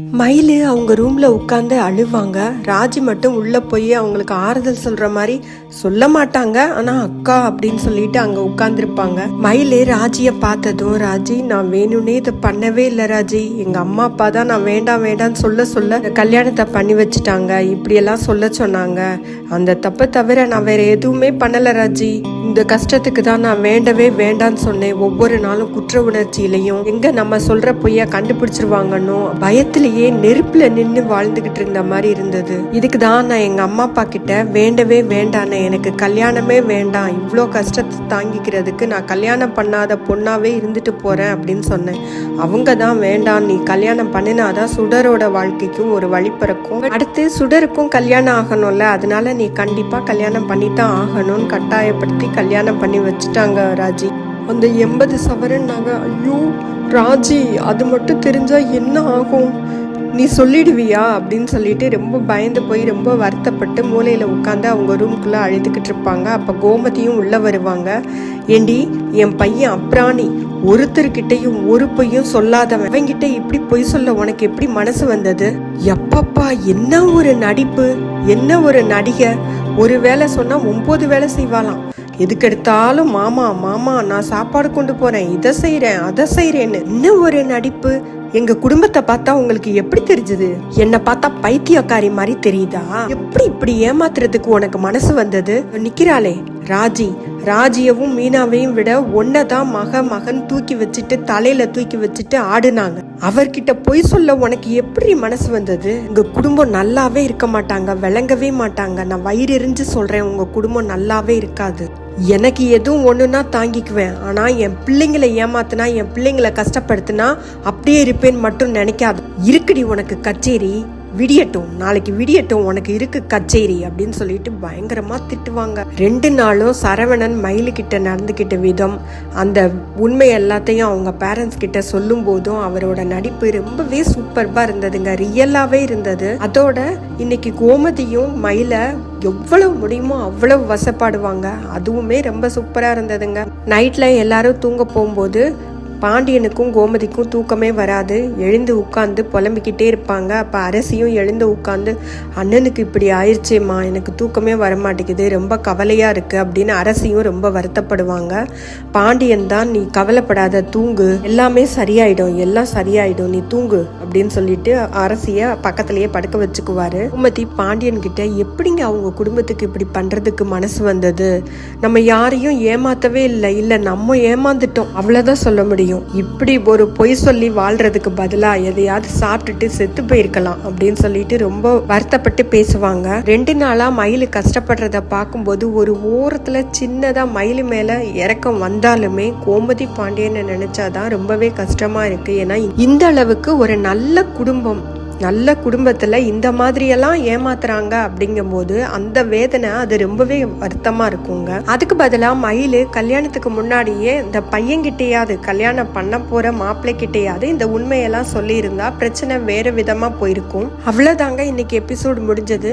மயிலு அவங்க ரூம்ல உட்காந்து அழுவாங்க. ராஜி மட்டும் உள்ள போய் அவங்களுக்கு ஆறுதல் சொல்ற மாதிரி சொல்ல மாட்டாங்க. ஆனா அக்கா அப்படின்னு சொல்லிட்டு அங்க உட்காந்துருப்பாங்க மயிலு ராஜிய பார்த்ததும் ராஜி நான் வேணும்னே இதை பண்ணவே இல்லை ராஜி. எங்க அம்மா அப்பா தான் நான் வேண்டாம் வேண்டாம்னு சொல்ல சொல்ல கல்யாணத்தை பண்ணி வச்சுட்டாங்க. இப்படியெல்லாம் சொல்ல சொன்னாங்க. அந்த தப்பை தவிர நான் வேற எதுவுமே பண்ணல ராஜி. இந்த கஷ்டத்துக்கு தான் நான் வேண்டவே வேண்டான்னு சொன்னேன். ஒவ்வொரு நாளும் குற்ற உணர்ச்சியிலையும் எங்க நம்ம சொல்ற பொய்யா கண்டுபிடிச்சிருவாங்கன்னு பயத்திலேயே நெருப்புல நின்று வாழ்ந்துகிட்டு இருந்த மாதிரி இருந்தது. இதுக்கு தான் நான் எங்க அம்மா அப்பா கிட்ட வேண்டவே வேண்டானே எனக்கு கல்யாணமே வேண்டாம். இவ்வளோ கஷ்டத்தை தாங்கிக்கிறதுக்கு நான் கல்யாணம் பண்ணாத பொண்ணாவே இருந்துட்டு போறேன் அப்படின்னு சொன்னேன். அவங்க தான் வேண்டாம் நீ கல்யாணம் பண்ணினாதான் சுடரோட வாழ்க்கைக்கும் ஒரு வழி பிறக்கும். அடுத்து சுடருக்கும் கல்யாணம் ஆகணும்ல அதனால நீ கண்டிப்பா கல்யாணம் பண்ணித்தான் ஆகணும்னு கட்டாயப்படுத்தி கல்யாணம் பண்ணி வச்சுட்டாங்க ராஜி. அந்த எண்பது சவரன் நாங்க ஐயோ ராஜி அது மட்டும் தெரிஞ்சா என்ன ஆகும்? நீ சொல்லிடுவியா? அப்படின்னு சொல்லிட்டு ரொம்ப பயந்து போய் ரொம்ப வருத்தப்பட்டு மூலையில் உட்காந்து அவங்க ரூம்குள்ளே அழுதுகிட்டு இருப்பாங்க. அப்போ கோமதியும் உள்ளே வருவாங்க. ஏண்டி என் பையன் அப்ராணி. ஒருத்தர்கிட்டயும் ஒரு பொய்யும் சொல்லாதவன். அவங்கிட்ட இப்படி பொய் சொல்ல உனக்கு எப்படி மனசு வந்தது? எப்பப்பா என்ன ஒரு நடிப்பு? என்ன ஒரு நடிகை? ஒரு வேலை சொன்னால் ஒம்பது வேலை செய்வாளாம். எதுக்கெடுத்தாலும் மாமா மாமா நான் சாப்பாடு கொண்டு போறேன் இதை செய்யறேன் அதை செய்யறேன்னு இன்னும் ஒரு நடிப்பு? எங்க குடும்பத்தை பார்த்தா உங்களுக்கு எப்படி தெரிஞ்சது? என்ன பார்த்தா பைத்தியக்காரி மாதிரி தெரியுதா? எப்படி இப்படி ஏமாத்துறதுக்கு உனக்கு மனசு வந்தது? நிக்கிறாளே ராஜி. ராஜியவும் மீனாவையும் விட ஒன்னதான் மக மகன் தூக்கி வச்சுட்டு தலையில தூக்கி வச்சுட்டு ஆடுனாங்க. அவர்கிட்ட பொய் சொல்ல உனக்கு எப்படி மனசு வந்தது? உங்க குடும்பம் நல்லாவே இருக்க மாட்டாங்க விளங்கவே மாட்டாங்க. நான் வயிறு எரிஞ்சு சொல்றேன் உங்க குடும்பம் நல்லாவே இருக்காது. எனக்கு எதுவும் ஒன்றுன்னா தாங்கிக்குவேன். ஆனால் என் பிள்ளைங்களை ஏமாத்தினா என் பிள்ளைங்களை கஷ்டப்படுத்தினா அப்படியே இருப்பேன்னு மட்டும் நினைக்காது. இருக்குடி உனக்கு கச்சேரி? விடியட்டும் நாளைக்கு விடியட்டும் உனக்கு இருக்கு கச்சேரி அப்படின்னு சொல்லிட்டு பயங்கரமா திட்டுவாங்க. ரெண்டு நாளும் சரவணன் மயிலுக்கிட்ட நடந்துக்கிட்ட விதம் அந்த உண்மை எல்லாத்தையும் அவங்க பேரண்ட்ஸ் கிட்ட சொல்லும் போதும் அவரோட நடிப்பு ரொம்பவே சூப்பர்பா இருந்ததுங்க ரியலாவே இருந்தது. அதோட இன்னைக்கு கோமதியும் மயில எவ்வளவு முடியுமோ அவ்வளவு வசப்பாடுவாங்க அதுவுமே ரொம்ப சூப்பரா இருந்ததுங்க. நைட்ல எல்லாரும் தூங்க போகும்போது பாண்டியனுக்கும் கோமதிக்கும் தூக்கமே வராது. எழுந்து உட்காந்து புலம்பிக்கிட்டே இருப்பாங்க. அப்போ அரசியும் எழுந்து உட்காந்து அண்ணனுக்கு இப்படி ஆயிடுச்சேம்மா எனக்கு தூக்கமே வரமாட்டேங்குது ரொம்ப கவலையாக இருக்குது அப்படின்னு அரசியும் ரொம்ப வருத்தப்படுவாங்க. பாண்டியன் தான் நீ கவலைப்படாத தூங்கு. எல்லாமே சரியாயிடும் எல்லாம் சரியாயிடும் நீ தூங்கு அப்படின்னு சொல்லிட்டு அரசிய பக்கத்துலேயே படுக்க வச்சுக்குவாரு. கோமதி பாண்டியன் கிட்ட எப்படிங்க அவங்க குடும்பத்துக்கு இப்படி பண்ணுறதுக்கு மனசு வந்தது? நம்ம யாரையும் ஏமாத்தவே இல்லை. இல்லை நம்ம ஏமாந்துட்டோம். அவ்வளோதான் சொல்ல முடியும். இப்படி ஒரு பொய் சொல்லி வாழ்றதுக்கு பதிலாக எதையாவது சாப்பிட்டுட்டு செத்து போயிருக்கலாம் அப்படின்னு சொல்லிட்டு ரொம்ப வருத்தப்பட்டு பேசுவாங்க. ரெண்டு நாளாக மயில் கஷ்டப்படுறத பார்க்கும்போது ஒரு ஓரத்தில் சின்னதாக மயில் மேலே இறக்கம் வந்தாலுமே கோமதி பாண்டியனை நினைச்சாதான் ரொம்பவே கஷ்டமாக இருக்குது ஏன்னா இந்த அளவுக்கு ஒரு நல்ல குடும்பம் நல்ல குடும்பத்தில் இந்த மாதிரியெல்லாம் ஏமாத்துறாங்க அப்படிங்கும்போது அந்த வேதனை அது ரொம்பவே வருத்தமாக இருக்குங்க. அதுக்கு பதிலாக மயில் கல்யாணத்துக்கு முன்னாடியே இந்த பையன்கிட்டேயாவது கல்யாணம் பண்ண போகிற மாப்பிள்ளைக்கிட்டேயாவது இந்த உண்மையெல்லாம் சொல்லியிருந்தா பிரச்சனை வேறு விதமாக போயிருக்கும். அவ்வளோதாங்க இன்னைக்கு எபிசோடு முடிஞ்சது.